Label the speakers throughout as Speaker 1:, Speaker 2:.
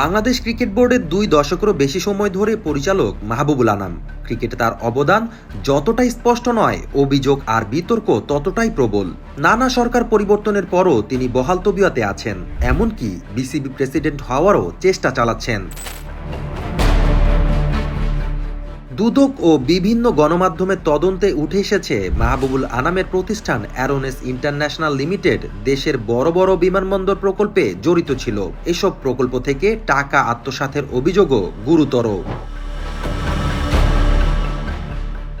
Speaker 1: Bangladesh cricket বোর্ডের দুই দশকেরও বেশি সময় ধরে পরিচালক মাহবুবুল আনাম। ক্রিকেটে তার অবদান যতটাই স্পষ্ট নয়, অভিযোগ আর বিতর্ক ততটাই প্রবল। নানা সরকার পরিবর্তনের পরও তিনি বহাল তবিয়তে আছেন। এমনকি বিসিবি প্রেসিডেন্ট হওয়ারও চেষ্টা চালাচ্ছেন। দুদক ও বিভিন্ন গণমাধ্যমের তদন্তে উঠে এসেছে মাহবুবুল আনামের প্রতিষ্ঠান অ্যারোনেস ইন্টারন্যাশনাল লিমিটেড, দেশের বড় বড় বিমানবন্দর প্রকল্পে জড়িত ছিল। এসব প্রকল্প থেকে টাকা আত্মসাতের অভিযোগও গুরুতর।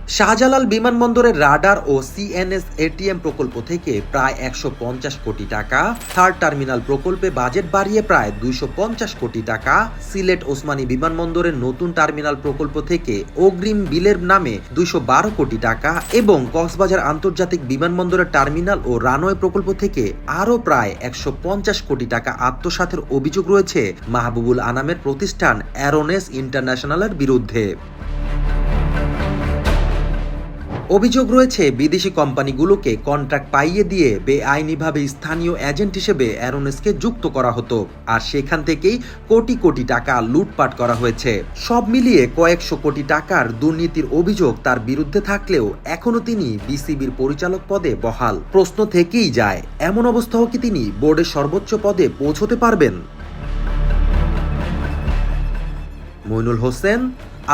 Speaker 1: শাহজালাল বিমানবন্দরের রাডার ও সিএনএস এটিএম প্রকল্প থেকে প্রায় একশো পঞ্চাশ কোটি টাকা, থার্ড টার্মিনাল প্রকল্পে বাজেট বাড়িয়ে প্রায় দুইশো পঞ্চাশ কোটি টাকা, সিলেট ওসমানী বিমানবন্দরের নতুন টার্মিনাল প্রকল্প থেকে অগ্রিম বিলের নামে দুইশো বারো কোটি টাকা এবং কক্সবাজার আন্তর্জাতিক বিমানবন্দরের টার্মিনাল ও রানওয়ে প্রকল্প থেকে আরও প্রায় একশো পঞ্চাশ কোটি টাকা আত্মসাতের অভিযোগ রয়েছে মাহবুবুল আনামের প্রতিষ্ঠান অ্যারোনেস ইন্টারন্যাশনালের বিরুদ্ধে। অভিযোগ রয়েছে, বিদেশি কোম্পানিগুলোকে কন্ট্রাক্ট পাইয়ে দিয়ে বেআইনিভাবে স্থানীয় এজেন্ট হিসেবে অ্যারোনেসকে যুক্ত করা হতো। আর সেখান থেকেই কোটি কোটি টাকা লুটপাট করা হয়েছে। সব মিলিয়ে কয়েকশো কোটি টাকার দুর্নীতির অভিযোগ তার বিরুদ্ধে থাকলেও এখনও তিনি বিসিবির পরিচালক পদে বহাল। প্রশ্ন থেকেই যায়, এমন অবস্থাও কি তিনি বোর্ডের সর্বোচ্চ পদে পৌঁছতে পারবেন? Mainul Hossain,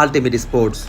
Speaker 1: ultimate sports.